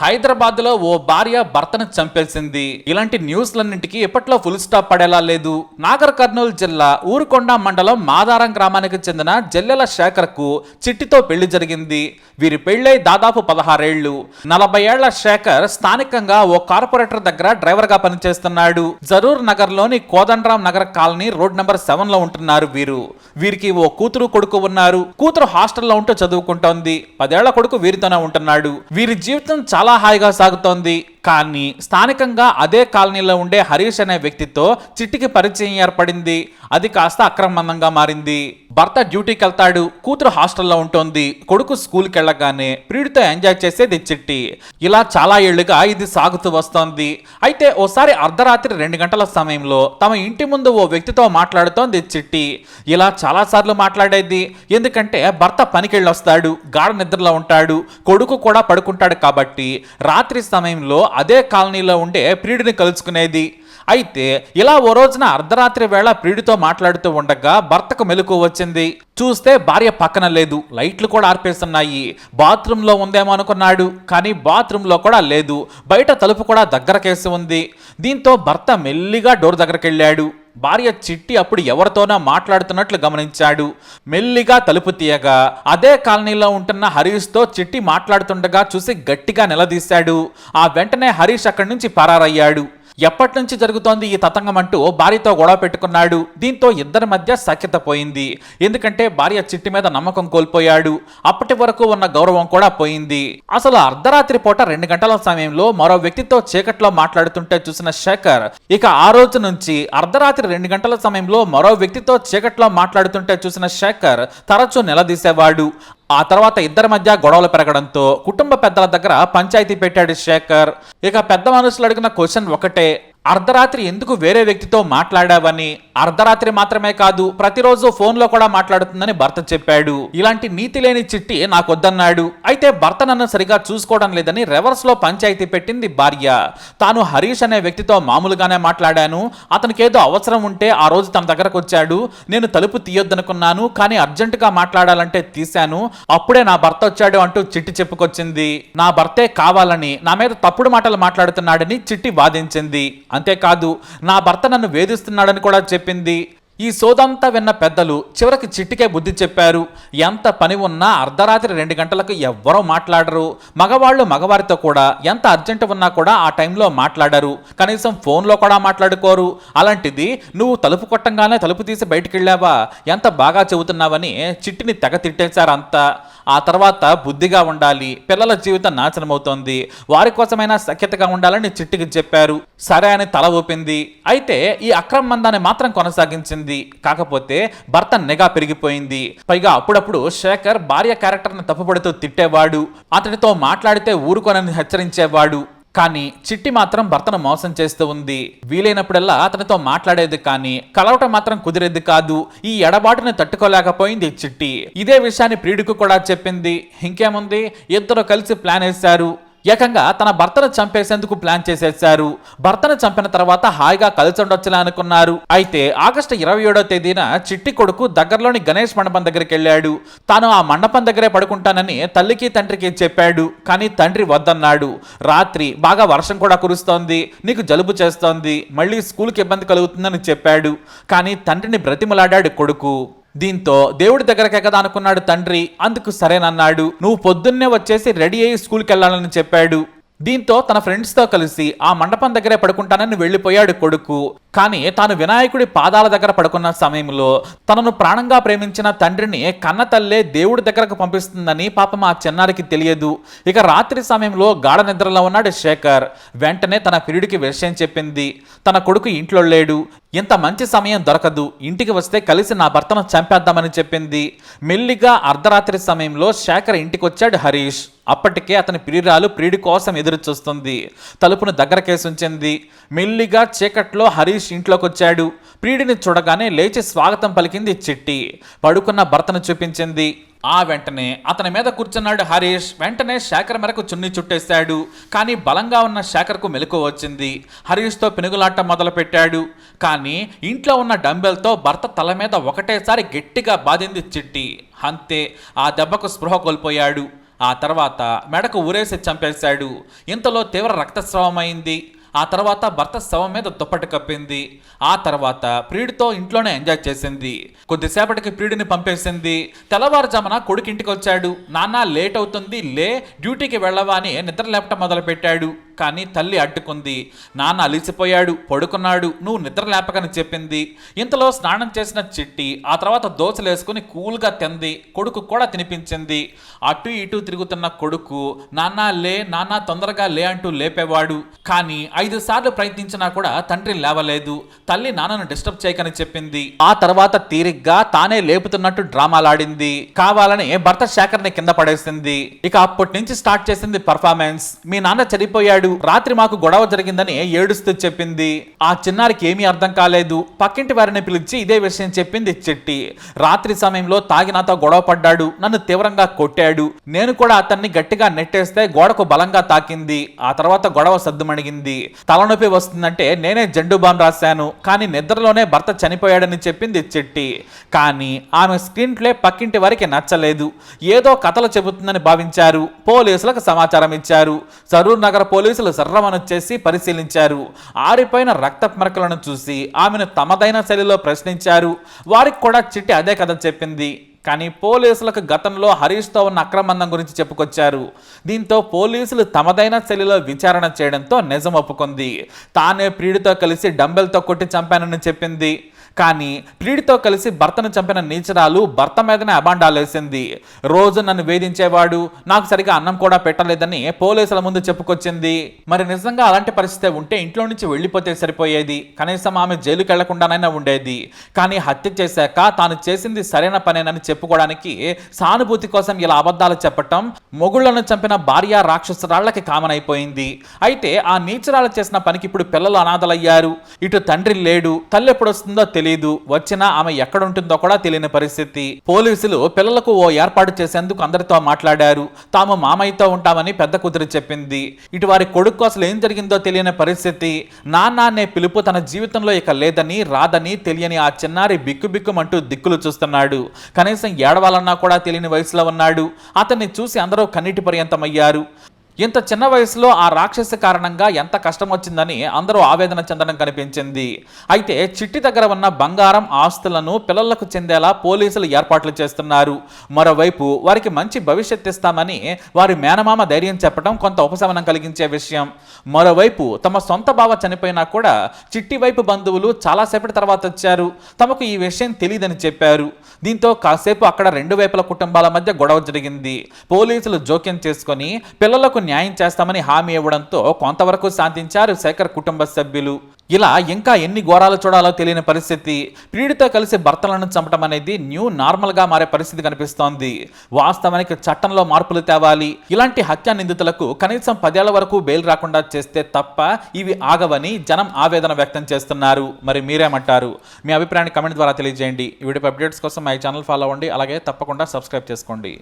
హైదరాబాద్లో ఓ భార్య భర్తను చంపేసింది. ఇలాంటి న్యూస్లన్నింటికి ఇప్పట్లో ఫుల్ స్టాప్ పడేలా లేదు. నాగర్ కర్నూలు జిల్లా ఊరుకొండ మండలం మాదారం గ్రామానికి చెందిన జల్లెల శేఖర్కు చిట్టితో పెళ్ళి జరిగింది. వీరి పెళ్ళై దాదాపు పదహారేళ్ళు నలభై ఏళ్ళ శేఖర్ స్థానికంగా ఓ కార్పొరేటర్ దగ్గర డ్రైవర్గా పనిచేస్తున్నాడు. జరూర్ నగర్లోని Kodandaram Nagar colony road number సెవెన్లో ఉంటున్నారు వీరు. వీరికి ఓ కూతురు కొడుకు ఉన్నారు. కూతురు హాస్టల్లో ఉంటూ చదువుకుంటోంది. పదేళ్ళ కొడుకు వీరితోనే ఉంటున్నాడు. వీరి జీవితం చాలా చాలా హాయిగా సాగుతోంది. కానీ స్థానికంగా అదే కాలనీలో ఉండే హరీష్ అనే వ్యక్తితో చిట్టికి పరిచయం ఏర్పడింది. అది కాస్త అక్రమందంగా మారింది. భర్త డ్యూటీకి వెళ్తాడు కూతురు హాస్టల్లో ఉంటుంది కొడుకు స్కూల్కి వెళ్ళగానే ప్రియుడితో ఎంజాయ్ చేసేది చిట్టి. ఇలా చాలా ఏళ్ళుగా ఇది సాగుతూ వస్తోంది. అయితే ఓసారి అర్ధరాత్రి రెండు గంటల సమయంలో తమ ఇంటి ముందు ఓ వ్యక్తితో మాట్లాడుతోంది చిట్టి. ఇలా చాలాసార్లు మాట్లాడేది ఎందుకంటే భర్త పనికెళ్ళొస్తాడు గాఢ నిద్రలో ఉంటాడు కొడుకు కూడా పడుకుంటాడు కాబట్టి రాత్రి సమయంలో అదే కాలనీలో ఉండే ప్రియుడిని కలుసుకునేది. అయితే ఇలా ఓ రోజున అర్ధరాత్రి వేళ ప్రియుడితో మాట్లాడుతూ ఉండగా భర్తకు మెలకు వచ్చింది. చూస్తే భార్య పక్కన లేదు. లైట్లు కూడా ఆర్పేస్తున్నాయి బాత్రూంలో ఉందేమో అనుకున్నాడు. కానీ బాత్రూంలో కూడా లేదు. బయట తలుపు కూడా దగ్గరకేసి ఉంది. దీంతో భర్త మెల్లిగా డోర్ దగ్గరికి వెళ్ళాడు భార్య చిట్టి అప్పుడు ఎవరితోనో మాట్లాడుతున్నట్లు గమనించాడు. మెల్లిగా తలుపు తీయగా అదే కాలనీలో ఉంటున్న హరీష్తో చిట్టి మాట్లాడుతుండగా చూసి గట్టిగా నిలదీశాడు. ఆ వెంటనే హరీష్ అక్కడి నుంచి పరారయ్యాడు. ఎప్పటి నుంచి జరుగుతోంది ఈ తతంగం అంటూ భార్యతో గొడవ పెట్టుకున్నాడు. దీంతో ఇద్దరి మధ్య సఖ్యత పోయింది. ఎందుకంటే భార్య చిట్టి మీద నమ్మకం కోల్పోయాడు. అప్పటి వరకు ఉన్న గౌరవం కూడా పోయింది. అసలు అర్ధరాత్రి పూట రెండు గంటల సమయంలో మరో వ్యక్తితో చీకట్లో మాట్లాడుతుంటే చూసిన శేఖర్ ఇక ఆ రోజు నుంచి అర్ధరాత్రి రెండు గంటల సమయంలో మరో వ్యక్తితో చీకట్లో మాట్లాడుతుంటే చూసిన శేఖర్ తరచూ నిలదీసేవాడు. ఆ తర్వాత ఇద్దరి మధ్య గొడవలు పెరగడంతో కుటుంబ పెద్దల దగ్గర పంచాయతీ పెట్టాడు శేఖర్. ఇక పెద్ద మనుషులు అడిగిన క్వశ్చన్ ఒకటే అర్ధరాత్రి ఎందుకు వేరే వ్యక్తితో మాట్లాడావని అర్ధరాత్రి మాత్రమే కాదు ప్రతిరోజు ఫోన్లో కూడా మాట్లాడుతుందని భర్త చెప్పాడు. ఇలాంటి నీతి లేని చిట్టి నాకొద్దన్నాడు. అయితే భర్త నన్ను సరిగా చూసుకోవడం లేదని రివర్స్లో పంచాయతీ పెట్టింది భార్య. తాను హరీష్ అనే వ్యక్తితో మామూలుగానే మాట్లాడాను. అతనికి ఏదో అవసరం ఉంటే ఆ రోజు తన దగ్గరకు వచ్చాడు. నేను తలుపు తీయొద్దనుకున్నాను కానీ అర్జెంటుగా మాట్లాడాలంటే తీశాను. అప్పుడే నా భర్త వచ్చాడు అంటూ చిట్టి చెప్పుకొచ్చింది. నా భర్తే కావాలని నా మీద తప్పుడు మాటలు మాట్లాడుతున్నాడని చిట్టి వాదించింది. అంతేకాదు నా భర్త నన్ను వేధిస్తున్నాడని కూడా చెప్పింది. ఈ సోదంతా విన్న పెద్దలు చివరికి చిట్టికే బుద్ధి చెప్పారు. ఎంత పని ఉన్నా అర్ధరాత్రి రెండు గంటలకు ఎవ్వరూ మాట్లాడరు. మగవాళ్ళు మగవారితో కూడా ఎంత అర్జెంట్ ఉన్నా కూడా ఆ టైంలో మాట్లాడరు. కనీసం ఫోన్లో కూడా మాట్లాడుకోరు. అలాంటిది నువ్వు తలుపు కొట్టంగానే తలుపు తీసి బయటికి వెళ్ళావా ఎంత బాగా చెబుతున్నావని చిట్టిని తెగ తిట్టేశారు అంతా ఆ తర్వాత బుద్ధిగా ఉండాలి. పిల్లల జీవితం నాశనమవుతోంది. వారి కోసమైనా సఖ్యతగా ఉండాలని చిట్టికి చెప్పారు. సరే అని తల ఊపింది. అయితే ఈ అక్రమ మందాన్ని మాత్రం కొనసాగించింది. కాకపోతే భర్త నిఘా పెరిగిపోయింది. పైగా అప్పుడప్పుడు శేఖర్ భార్య క్యారెక్టర్ని తప్పుపడుతూ తిట్టేవాడు. అతడితో మాట్లాడితే ఊరుకోనని హెచ్చరించేవాడు. కానీ చిట్టి మాత్రం భర్తను మోసం చేస్తూ ఉంది. వీలైనప్పుడల్లా అతనితో మాట్లాడేది కానీ కలవటం మాత్రం కుదిరేది కాదు. ఈ ఎడబాటుని తట్టుకోలేకపోయింది చిట్టి. ఇదే విషయాన్ని ప్రియుడికి కూడా చెప్పింది. ఇంకేముంది? ఇద్దరు కలిసి ప్లాన్ వేశారు. ఏకంగా తన భర్తను చంపేసేందుకు ప్లాన్ చేసేశారు. భర్తను చంపిన తర్వాత హాయిగా కలిసి ఉండొచ్చులే అనుకున్నారు. అయితే ఆగస్టు ఇరవై ఏడో తేదీన చిట్టి కొడుకు దగ్గరలోని గణేష్ మండపం దగ్గరికి వెళ్ళాడు. తాను ఆ మండపం దగ్గరే పడుకుంటానని తల్లికి తండ్రికి చెప్పాడు. కానీ తండ్రి వద్దన్నాడు. రాత్రి బాగా వర్షం కూడా కురుస్తోంది. నీకు జలుబు చేస్తోంది. మళ్ళీ స్కూల్కి ఇబ్బంది కలుగుతుందని చెప్పాడు. కానీ తండ్రిని బ్రతిమలాడాడు కొడుకు. దీంతో దేవుడి దగ్గరకే కదా అనుకున్నాడు తండ్రి అందుకు సరేనన్నాడు. నువ్వు పొద్దున్నే వచ్చేసి రెడీ అయ్యి స్కూల్కి వెళ్ళాలని చెప్పాడు. దీంతో తన ఫ్రెండ్స్తో కలిసి ఆ మండపం దగ్గరే పడుకుంటానని వెళ్ళిపోయాడు కొడుకు. కానీ తాను వినాయకుడి పాదాల దగ్గర పడుకున్న సమయంలో తనను ప్రాణంగా ప్రేమించిన తండ్రిని కన్న తల్లే దేవుడి దగ్గరకు పంపిస్తుందని పాపం ఆ చిన్నారికి తెలియదు. ఇక రాత్రి సమయంలో గాఢ నిద్రలో ఉన్నాడు శేఖర్. వెంటనే తన ప్రియుడికి విషయం చెప్పింది. తన కొడుకు ఇంట్లో లేడు. ఇంత మంచి సమయం దొరకదు. ఇంటికి వస్తే కలిసి నా భర్తను చంపేద్దామని చెప్పింది. మెల్లిగా అర్ధరాత్రి సమయంలో శేఖర్ ఇంటికి వచ్చాడు హరీష్. అప్పటికే అతని ప్రియురాలు ప్రియుడి కోసం ఎదురుచూస్తుంది. తలుపును దగ్గర కేసుంచింది మెల్లిగా చీకట్లో హరీష్ ఇంట్లోకి వచ్చాడు ప్రియుడిని చూడగానే లేచి స్వాగతం పలికింది చిట్టి. పడుకున్న భర్తను చూపించింది. ఆ వెంటనే అతని మీద కూర్చున్నాడు హరీష్. వెంటనే శేఖర్ మేరకు చున్ని చుట్టేశాడు. కానీ బలంగా ఉన్న శేఖర్కు మెలకు వచ్చింది. హరీష్తో పెనుగులాట మొదలుపెట్టాడు. కానీ ఇంట్లో ఉన్న డంబెల్తో భర్త తల మీద ఒకటేసారి గట్టిగా బాధింది చిట్టి. అంతే ఆ దెబ్బకు స్పృహ కోల్పోయాడు. ఆ తర్వాత మెడకు ఊరేసి చంపేశాడు. ఇంతలో తీవ్ర రక్తస్రావం అయింది ఆ తర్వాత భర్త శవం మీద దుప్పటి కప్పింది. ఆ తర్వాత ప్రియుడితో ఇంట్లోనే ఎంజాయ్ చేసింది. కొద్దిసేపటికి ప్రియుడిని పంపేసింది. తెల్లవారుజామున కొడుకు ఇంటికి వచ్చాడు నాన్న లేట్ అవుతుంది. లే డ్యూటీకి వెళ్ళవా అని నిద్ర లేపటం మొదలుపెట్టాడు. కానీ తల్లి అడ్డుకుంది. నాన్న అలిసిపోయాడు పడుకున్నాడు నువ్వు నిద్ర లేపకని చెప్పింది. ఇంతలో స్నానం చేసిన చిట్టి ఆ తర్వాత దోశలేసుకుని కూల్గా తింది కొడుకు కూడా తినిపించింది. అటు ఇటు తిరుగుతున్న కొడుకు నాన్న లే నాన్న తొందరగా లే అంటూ లేపేవాడు. కానీ ఐదు సార్లు ప్రయత్నించినా కూడా తండ్రి లేవలేదు. తల్లి నాన్నను డిస్టర్బ్ చేయకని చెప్పింది. ఆ తర్వాత తీరిగ్గా తానే లేపుతున్నట్టు డ్రామాలాడింది. కావాలని భర్త శేఖర్ని కింద పడేసింది. ఇక అప్పటి నుంచి స్టార్ట్ చేసింది పర్ఫార్మెన్స్ మీ నాన్న చనిపోయాడు రాత్రి మాకు గొడవ జరిగిందని ఏడుస్తూ చెప్పింది. ఆ చిన్నారికి ఏమీ అర్థం కాలేదు. పక్కింటి వారిని పిలిచి ఇదే విషయం చెప్పింది చెట్టి. రాత్రి సమయంలో తాగి నాతో గొడవ పడ్డాడు. నన్ను తీవ్రంగా కొట్టాడు. నేను కూడా అతన్ని గట్టిగా నెట్టేస్తే గోడకు బలంగా తాకింది. ఆ తర్వాత గొడవ సద్దుమణిగింది. తలనొప్పి వస్తుందంటే నేనే జండు బాం రాశాను. కానీ నిద్రలోనే భర్త చనిపోయాడని చెప్పింది చెట్టి. కానీ ఆమె స్క్రీన్ ప్లే పక్కింటి వారికి నచ్చలేదు. ఏదో కథలు చెబుతుందని భావించారు. పోలీసులకు సమాచారం ఇచ్చారు. సరూర్ నగర్ పోలీసులు సర్రమనొచ్చేసి పరిశీలించారు. ఆరిపోయిన రక్త మరకలను చూసి ఆమెను తమదైన శైలిలో ప్రశ్నించారు. వారికి కూడా చిట్టి అదే కథ చెప్పింది. కానీ పోలీసులకు గతంలో హరీష్తో ఉన్న అక్రమందం గురించి చెప్పుకొచ్చారు. దీంతో పోలీసులు తమదైన శైలిలో విచారణ చేయడంతో నిజం ఒప్పుకుంది. తానే ప్రియుడితో కలిసి డంబెల్తో కొట్టి చంపానని చెప్పింది. కానీ ప్రియుడితో కలిసి భర్తను చంపిన నీచరాలు భర్త మీదనే అబాండాలేసింది రోజు నన్ను వేధించేవాడు నాకు సరిగా అన్నం కూడా పెట్టలేదని పోలీసుల ముందు చెప్పుకొచ్చింది. మరి నిజంగా అలాంటి పరిస్థితి ఉంటే ఇంట్లో నుంచి వెళ్ళిపోతే సరిపోయేది. కనీసం ఆమె జైలుకి వెళ్ళకుండానైనా ఉండేది. కానీ హత్య చేశాక తాను చేసింది సరైన పనేనని చెప్పుకోవడానికి సానుభూతి కోసం ఇలా అబద్ధాలు చెప్పటం మొగుళ్ళను చంపిన భార్య రాక్షసురాళ్ళకి కామన్ అయిపోయింది అయితే ఆ నీచరాలు చేసిన పనికి ఇప్పుడు పిల్లలు అనాథలయ్యారు. ఇటు తండ్రి లేడు తల్లి ఎప్పుడు వస్తుందో తెలియదు వచ్చినా ఆమె ఎక్కడుంటుందో కూడా తెలియని పరిస్థితి. పోలీసులు పిల్లలకు ఓ ఏర్పాటు చేసేందుకు అందరితో మాట్లాడారు. తాము మామయ్యతో ఉంటామని పెద్ద కూతురు చెప్పింది. ఇటు వారి కొడుకు అసలు ఏం జరిగిందో తెలియని పరిస్థితి. నాన్న అనే పిలుపు తన జీవితంలో ఇక లేదని రాదని తెలియని ఆ చిన్నారి బిక్కుబిక్కుమంటూ దిక్కులు చూస్తున్నాడు. కనీసం ఏడవాలన్నా కూడా తెలియని వయసులో ఉన్నాడు. అతన్ని చూసి అందరూ కన్నీటి పర్యంతమయ్యారు. ఇంత చిన్న వయసులో ఆ రాక్షస కారణంగా ఎంత కష్టం వచ్చిందని అందరూ ఆవేదన చెందడం కనిపించింది. అయితే చిట్టి దగ్గర ఉన్న బంగారం ఆస్తులను పిల్లలకు చెందేలా పోలీసులు ఏర్పాట్లు చేస్తున్నారు. మరోవైపు వారికి మంచి భవిష్యత్ ఇస్తామని వారి మేనమామ ధైర్యం చెప్పడం కొంత ఉపశమనం కలిగించే విషయం. మరోవైపు తమ సొంత బావ చనిపోయినా కూడా చిట్టి వైపు బంధువులు చాలాసేపటి తర్వాత వచ్చారు. తమకు ఈ విషయం తెలియదని చెప్పారు. దీంతో కాసేపు అక్కడ రెండు వైపుల కుటుంబాల మధ్య గొడవ జరిగింది. పోలీసులు జోక్యం చేసుకొని పిల్లలకు న్యాయం చేస్తామని హామీ ఇవ్వడంతో కొంతవరకు శాంతించారు శేఖర్ కుటుంబ సభ్యులు. ఇలా ఇంకా ఎన్ని ఘోరాలు చూడాలో తెలియని పరిస్థితి. పీడితో కలిసి భర్తలను చంపడం అనేది న్యూ నార్మల్గా మారే పరిస్థితి కనిపిస్తోంది. వాస్తవానికి చట్టంలో మార్పులు తేవాలి. ఇలాంటి హత్యా నిందితులకు కనీసం పదేళ్ళ వరకు బెయిల్ రాకుండా చేస్తే తప్ప ఇవి ఆగవని జనం ఆవేదన వ్యక్తం చేస్తున్నారు. మరి మీరేమంటారు? మీ అభిప్రాయాన్ని కమెంట్ ద్వారా తెలియజేయండి. వీడియో అప్డేట్స్ కోసం మా ఛానల్ ఫాలో అవ్వండి. అలాగే తప్పకుండా సబ్స్క్రైబ్ చేసుకోండి.